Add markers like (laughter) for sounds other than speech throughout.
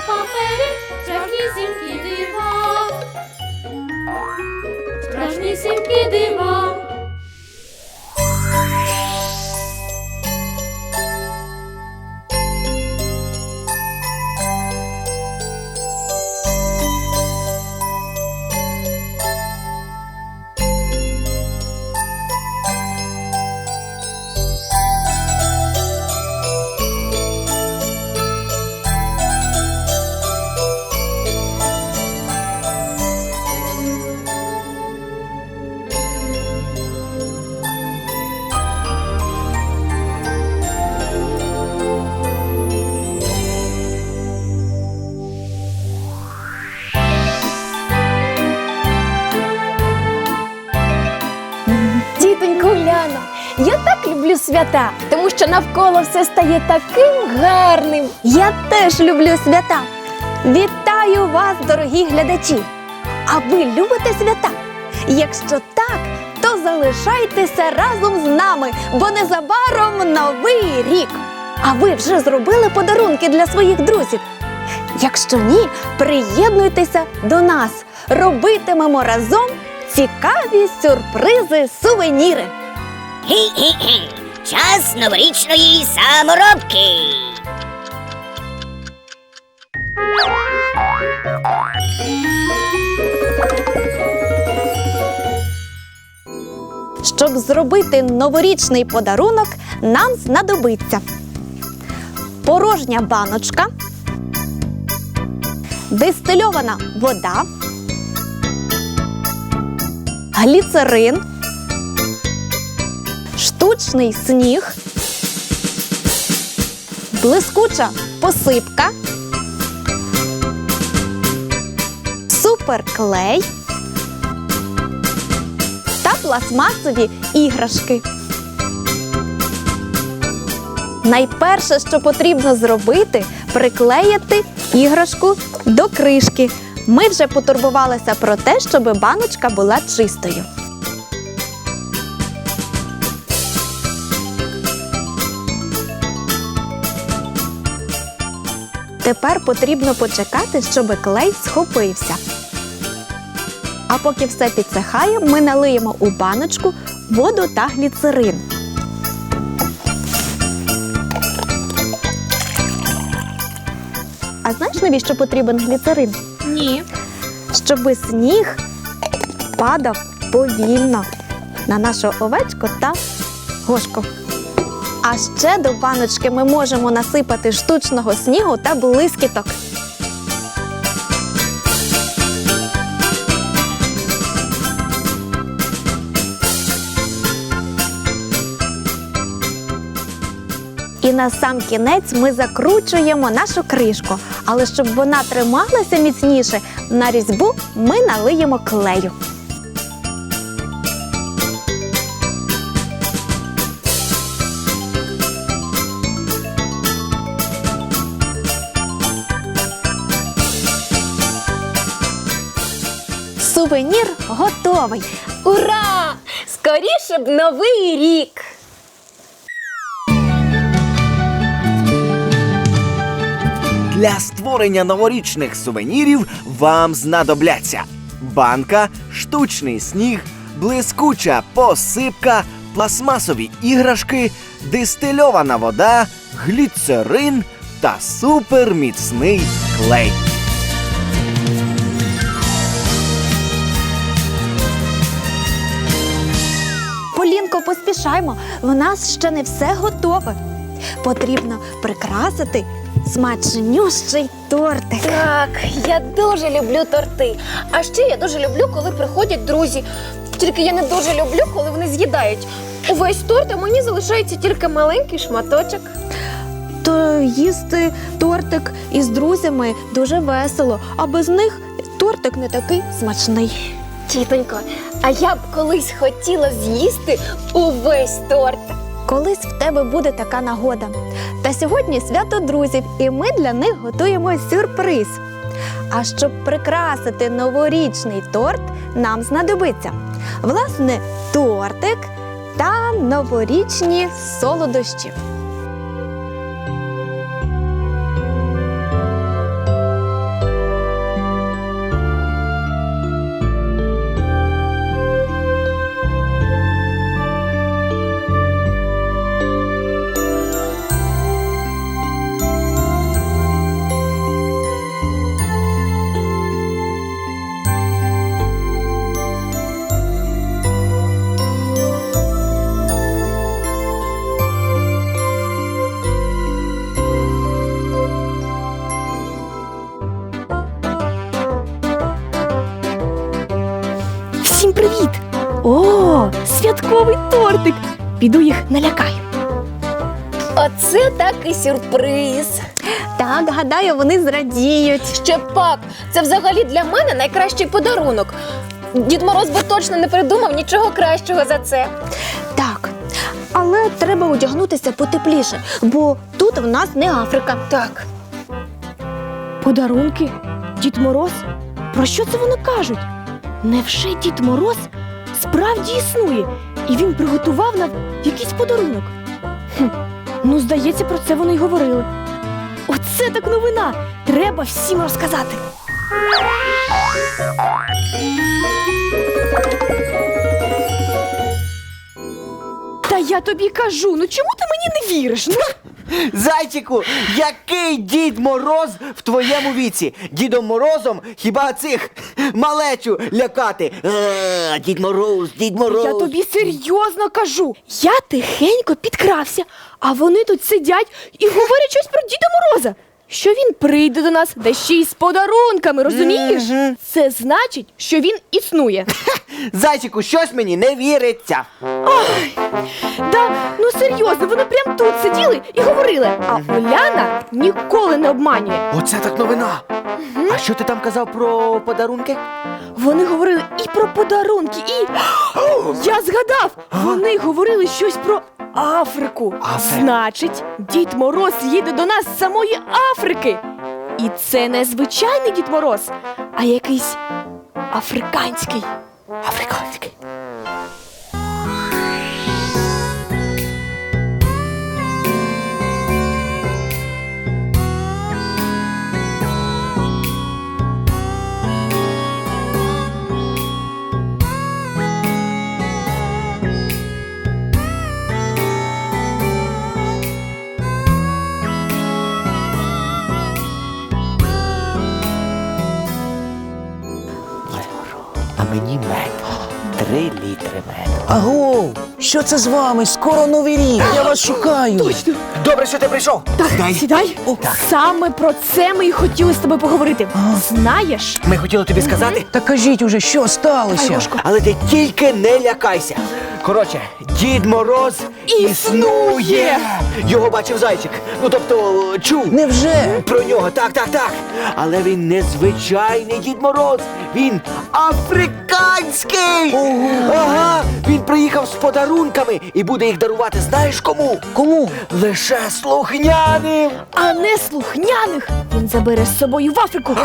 на папері сімки дива. Страшнісінькі дива. Навколо все стає таким гарним. Я теж люблю свята. Вітаю вас, дорогі глядачі! А ви любите свята? Якщо так, то залишайтеся разом з нами, бо незабаром новий рік. А ви вже зробили подарунки для своїх друзів? Якщо ні, приєднуйтеся до нас. Робитимемо разом цікаві сюрпризи, сувеніри. Хі-хі-хі. (laughs) Час новорічної саморобки. Щоб зробити новорічний подарунок, нам знадобиться порожня баночка, дистильована вода, гліцерин, штучний сніг, блискуча посипка, суперклей та пластмасові іграшки. Найперше, що потрібно зробити, приклеїти іграшку до кришки. Ми вже потурбувалися про те, щоб баночка була чистою. Тепер потрібно почекати, щоб клей схопився. А поки все підсихає, ми налиємо у баночку воду та гліцерин. А знаєш, навіщо потрібен гліцерин? Ні. Щоб сніг падав повільно на нашу овечку та гошку. А ще до баночки ми можемо насипати штучного снігу та блискіток. І на сам кінець ми закручуємо нашу кришку. Але щоб вона трималася міцніше, на різьбу ми налиємо клею. Сувенір готовий. Ура! Скоріше б новий рік! Для створення новорічних сувенірів вам знадобляться банка, штучний сніг, блискуча посипка, пластмасові іграшки, дистильована вода, гліцерин та суперміцний клей. Полінко, поспішаймо, в нас ще не все готове. Потрібно прикрасити смачнющий тортик. Так, я дуже люблю торти. А ще я дуже люблю, коли приходять друзі. Тільки я не дуже люблю, коли вони з'їдають. Увесь торт, а мені залишається тільки маленький шматочок. То їсти тортик із друзями дуже весело, а без них тортик не такий смачний. Тітонько, а я б колись хотіла з'їсти увесь торт. Колись в тебе буде така нагода. Та сьогодні свято друзів, і ми для них готуємо сюрприз. А щоб прикрасити новорічний торт, нам знадобиться власне тортик та новорічні солодощі. Піду їх налякаю. Оце так і сюрприз. Так, гадаю, вони зрадіють. Ще пак, це взагалі для мене найкращий подарунок. Дід Мороз би точно не придумав нічого кращого за це. Так, але треба одягнутися потепліше, бо тут в нас не Африка. Так, Подарунки? Дід Мороз? Про що це вони кажуть? Невже Дід Мороз справді існує, і він приготував нам якийсь подарунок? Хм, ну, здається, про це вони й говорили. Оце так новина! Треба всім розказати. Та я тобі кажу, ну чому ти мені не віриш? Ну? Зайчику, який Дід Мороз в твоєму віці? Дідом Морозом хіба цих малечу лякати? Е, Дід Мороз, Дід Мороз. Я тобі серйозно кажу. Я тихенько підкрався, а вони тут сидять і говорять щось про Діда Мороза. Що він прийде до нас, да ще й з подарунками, розумієш? Це значить, що він існує. Зайчику, щось мені не віриться. Да, ну серйозно, вони прям тут сиділи і говорили. А Уляна ніколи не обманює. Оце так новина. А що ти там казав про подарунки? Вони говорили і про подарунки, і. Я згадав! Вони говорили щось про Африку. Африка. Значить, Дід Мороз їде до нас з самої Африки. І це не звичайний Дід Мороз, а якийсь африканський. Африканський. Мені мед. Три літри меду. Аго, що це з вами? Скоро новий рік. Я вас шукаю. Точно! Добре, що ти прийшов. Так, Сідай. сідай. Саме про це ми і хотіли з тобою поговорити. Знаєш? Ми хотіли тобі сказати, Та кажіть уже, що сталося? Айгошко. але ти тільки не лякайся. Коротше, Дід Мороз Існує! Його бачив зайчик. Ну тобто чув. Невже? Про нього, так, так, так. Але він не звичайний Дід Мороз. Він африканський. Ага, він приїхав з подарунками і буде їх дарувати. Знаєш кому? Кому? Лише слухняним. А не слухняних він забере з собою в Африку.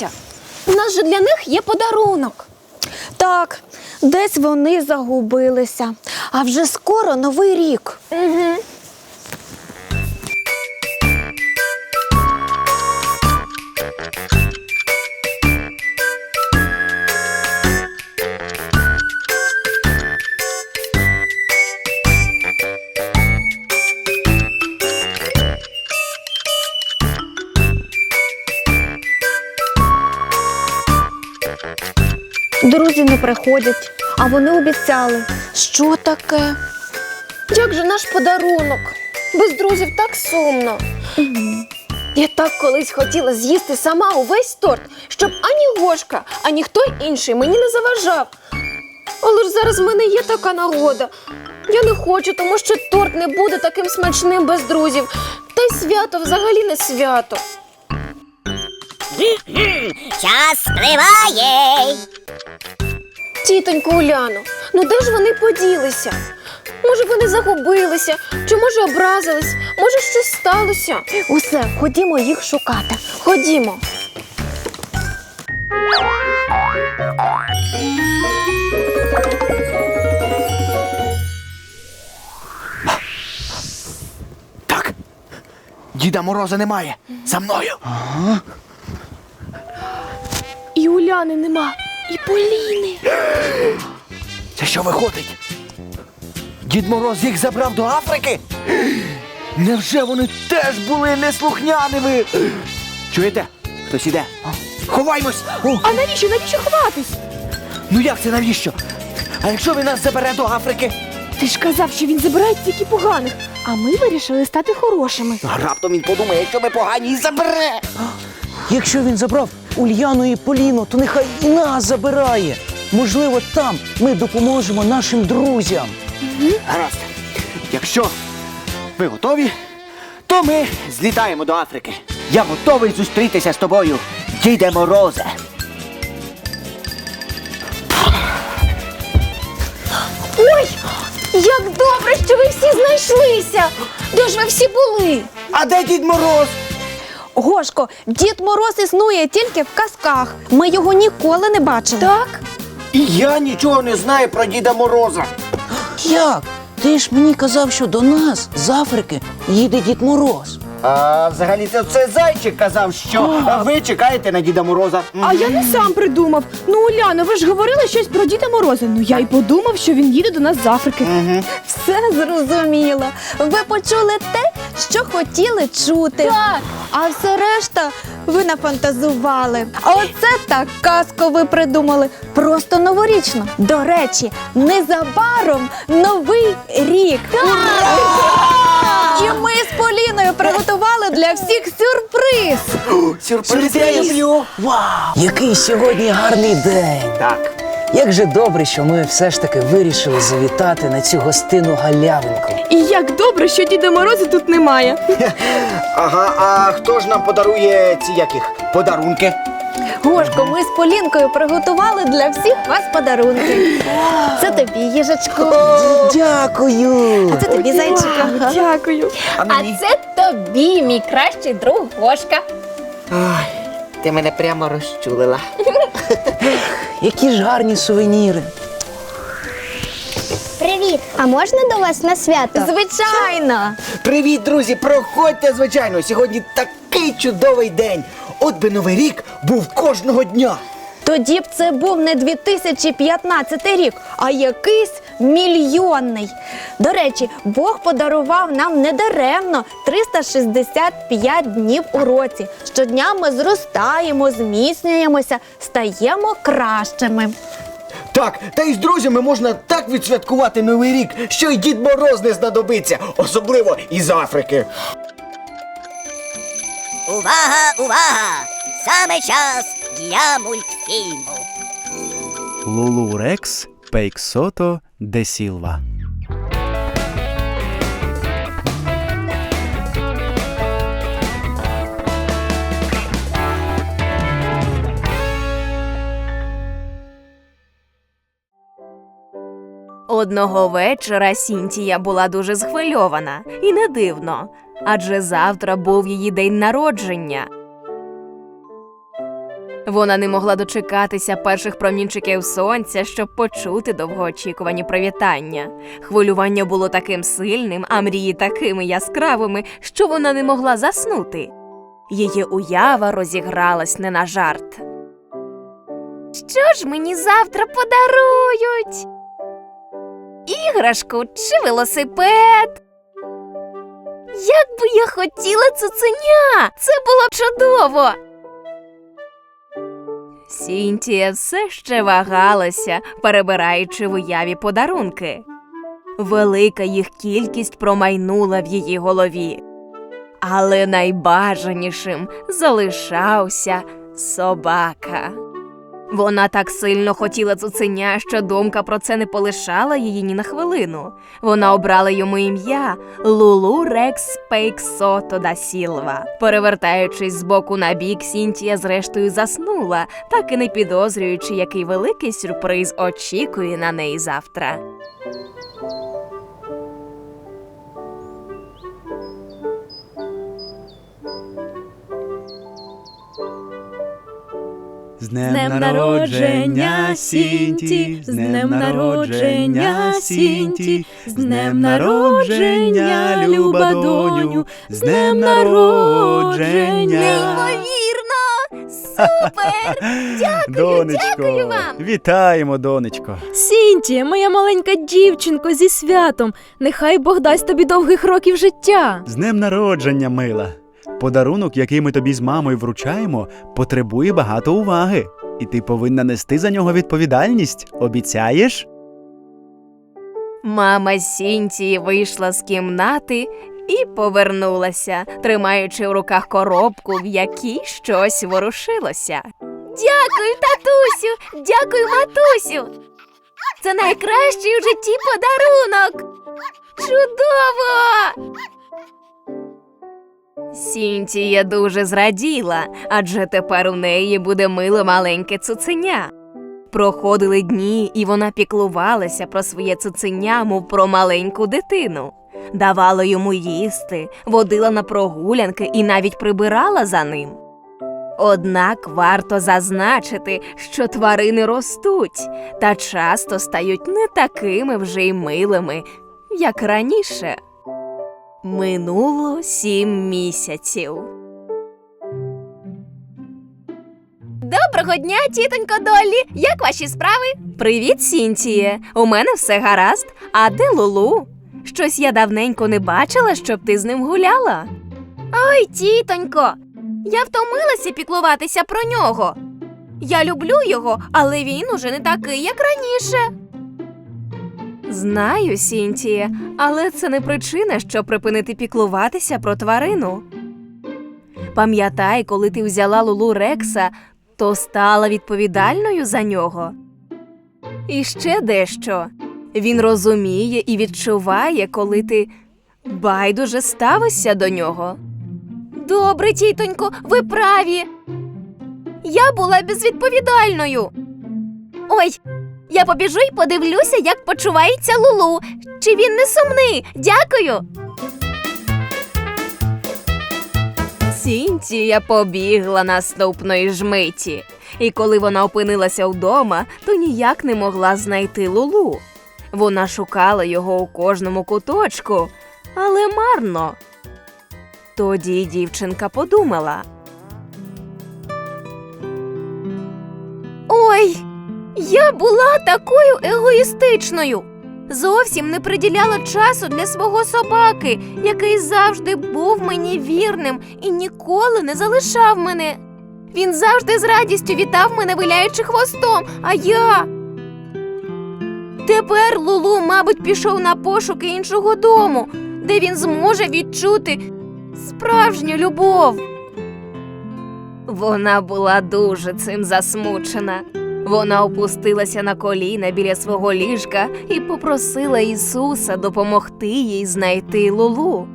Поділися? У нас же для них є подарунок. Так, десь вони загубилися, а вже скоро новий рік. Приходять, а вони обіцяли. Що таке? Як же наш подарунок? Без друзів так сумно. Я так колись хотіла з'їсти сама увесь торт, щоб ані Гошка, ані хто інший мені не заважав. Але ж зараз в мене є така нагода. Я не хочу, тому що торт не буде таким смачним без друзів. Та й свято взагалі не свято. Час спливає. Тітонько Уляно, ну де ж вони поділися? Може, вони загубилися, чи може образились, може щось сталося. Усе, ходімо їх шукати. Ходімо. Так. Діда Мороза немає. За мною. І Уляни нема, і Поліни. Це що виходить? Дід Мороз їх забрав до Африки? Невже вони теж були неслухняними? Чуєте? Хтось іде. Ховаймось! О, А навіщо? Навіщо ховатись? ну як це навіщо? А якщо він нас забере до Африки? Ти ж казав, що він забирає тільки поганих, а ми вирішили стати хорошими. А раптом він подумає, що ми погані і забере. Якщо він забрав Ульяну і Поліну, то нехай і нас забирає. Можливо, там ми допоможемо нашим друзям. Гаразд. Якщо ви готові, то ми злітаємо до Африки. Я готовий зустрітися з тобою, діде Морозе. Ой, як добре, що ви всі знайшлися! Де ж ви всі були? А де дід Мороз? Гошко, Дід Мороз існує тільки в казках. Ми його ніколи не бачили. Так? І я нічого не знаю про діда Мороза. (gasps) Як? Ти ж мені казав, що до нас з Африки їде Дід Мороз. А взагалі це, це зайчик казав, що ви чекаєте на Діда Мороза. А я не сам придумав. Ну, Уляно, ви ж говорили щось про Діда Мороза. Ну я й подумав, що він їде до нас з Африки. Все зрозуміло. Ви почули те, що хотіли чути. Так. А все решта ви нафантазували. А оце так казку ви придумали. Просто новорічно. До речі, незабаром новий рік. І ми з Поліною приготували для всіх сюрприз. Сюрприз я люблю. Вау! Який сьогодні гарний день! Так. Як же добре, що ми все ж таки вирішили завітати на цю гостину галявинку. І як добре, що Діда Мороза тут немає. (laughs) Ага, а хто ж нам подарує ці яких подарунки? Гошко, ми з Полінкою приготували для всіх вас подарунки. Це тобі, їжачку. Дякую! А Це тобі, зайчику. Дякую. А А це тобі, мій кращий друг Гошка. Ой, ти мене прямо розчулила. (laughs) Які ж гарні сувеніри! Привіт! А можна до вас на свято? Звичайно. Привіт, друзі! Проходьте, звичайно. Сьогодні такий чудовий день. От би новий рік був кожного дня. Тоді б це був не 2015 рік, а якийсь мільйонний. До речі, Бог подарував нам недаремно 365 днів у році. Щодня ми зростаємо, зміцнюємося, стаємо кращими. Так, та й з друзями можна так відсвяткувати Новий рік, що й Дід Мороз не знадобиться, особливо із Африки. Увага, увага! Саме час для мультфільму. Лулу Рекс Пейксото де Сілва. Одного вечора Сінтія була дуже схвильована, і не дивно, адже завтра був її день народження. Вона не могла дочекатися перших промінчиків сонця, щоб почути довгоочікувані привітання. Хвилювання було таким сильним, а мрії такими яскравими, що вона не могла заснути. Її уява розігралась не на жарт. Що ж мені завтра подарують? іграшку чи велосипед. Як би я хотіла цуценя! Це було б чудово. Сінтія все ще вагалася, перебираючи в уяві подарунки. Велика їх кількість промайнула в її голові. Але найбажанішим залишався собака. Вона так сильно хотіла цуценя, що думка про це не полишала її ні на хвилину. Вона обрала йому ім'я Лулу Рекс Пейксото да Сілва. Перевертаючись з боку на бік, Сінтія зрештою заснула, так і не підозрюючи, який великий сюрприз очікує на неї завтра. З днем народження, Сінті, з днем народження, Сінті, з днем народження, люба доню, з днем народження. Неймовірно! Супер! (laughs) Дякую, Донечко, дякую вам! Вітаємо, донечко. Сінтія, моя маленька дівчинко зі святом. Нехай Бог дасть тобі довгих років життя. З днем народження, мила. Подарунок, який ми тобі з мамою вручаємо, потребує багато уваги. І ти повинна нести за нього відповідальність. Обіцяєш? Мама Сінтії вийшла з кімнати і повернулася, тримаючи в руках коробку, в якій щось ворушилося. Дякую, татусю! Дякую, матусю! Це найкращий у житті подарунок! Чудово! Сінтія дуже зраділа, адже тепер у неї буде миле маленьке цуценя. Проходили дні, і вона піклувалася про своє цуценя, мов про маленьку дитину. Давала йому їсти, водила на прогулянки і навіть прибирала за ним. Однак варто зазначити, що тварини ростуть та часто стають не такими вже й милими, як раніше. Минуло сім місяців. Доброго дня, тітонько Доллі! Як ваші справи? Привіт, Сінтіє. У мене все гаразд. А де Лулу? Щось я давненько не бачила, щоб ти з ним гуляла. Ой, тітонько, я втомилася піклуватися про нього. Я люблю його, але він уже не такий, як раніше. Знаю, Сінтіє, але це не причина, щоб припинити піклуватися про тварину. Пам'ятай, коли ти взяла Лулу Рекса, то стала відповідальною за нього. І ще дещо. Він розуміє і відчуває, коли ти байдуже ставишся до нього. Добре, тітонько, ви праві. Я була безвідповідальною. Ой, я побіжу і подивлюся, як почувається Лулу. Чи він не сумний? Дякую. Сінтія побігла наступної ж миті, і коли вона опинилася вдома, то ніяк не могла знайти Лулу. Вона шукала його у кожному куточку, але марно. Тоді дівчинка подумала. Я була такою егоїстичною. Зовсім не приділяла часу для свого собаки, який завжди був мені вірним і ніколи не залишав мене. Він завжди з радістю вітав мене, виляючи хвостом, а я. Тепер Лулу, мабуть, пішов на пошуки іншого дому, де він зможе відчути справжню любов. Вона була дуже цим засмучена. Вона опустилася на коліна біля свого ліжка і попросила Ісуса допомогти їй знайти Лулу.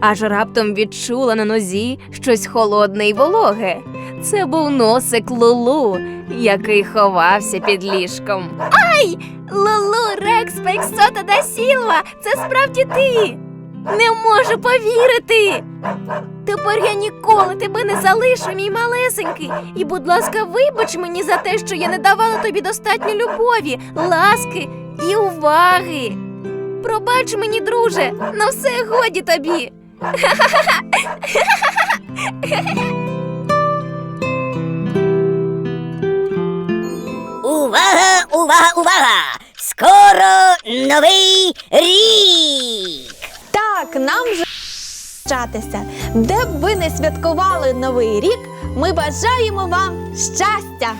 Аж раптом відчула на нозі щось холодне й вологе. Це був носик Лулу, який ховався під ліжком. Ай! Лулу Рекс Пексота да Сілва! Це справді ти! Не можу повірити! Тепер я ніколи тебе не залишу, мій малесенький. І, будь ласка, вибач мені за те, що я не давала тобі достатньо любові, ласки і уваги. Пробач мені, друже, на все годі тобі. Увага, увага, увага! Скоро новий рік! Так, нам вже вчатися. Де б ви не святкували новий рік, ми бажаємо вам щастя!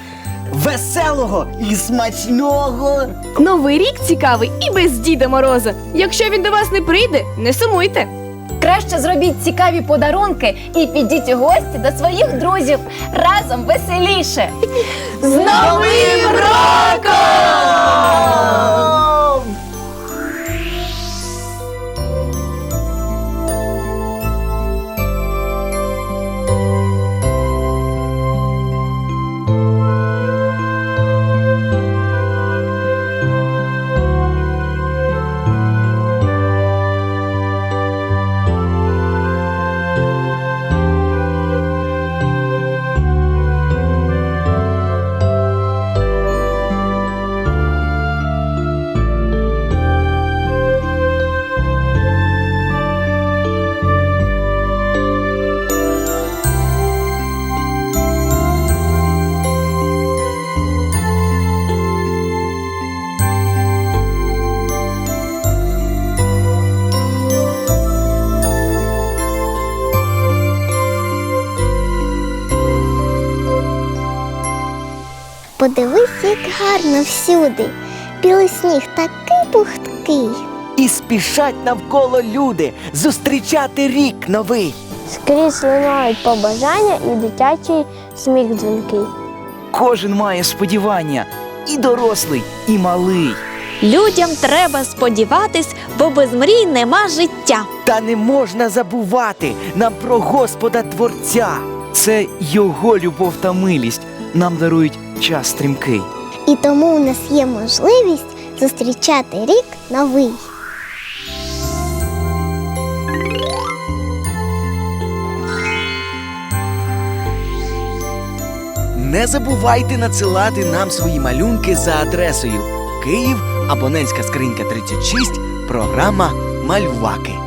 Веселого і смачного! Новий рік цікавий і без Діда Мороза. Якщо він до вас не прийде, не сумуйте. Краще зробіть цікаві подарунки і підіть у гості до своїх друзів разом веселіше. З Новим роком! Як гарно всюди. Білий сніг такий пухткий. І спішать навколо люди зустрічати рік новий. Скрізь лунають побажання і дитячий сміх дзвінкий. Кожен має сподівання, і дорослий, і малий. Людям треба сподіватись, бо без мрій нема життя. Та не можна забувати нам про Господа Творця. Це Його любов та милість нам дарують час стрімкий. І тому у нас є можливість зустрічати рік новий. Не забувайте надсилати нам свої малюнки за адресою Київ, абонентська скринька 36, програма Мальваки.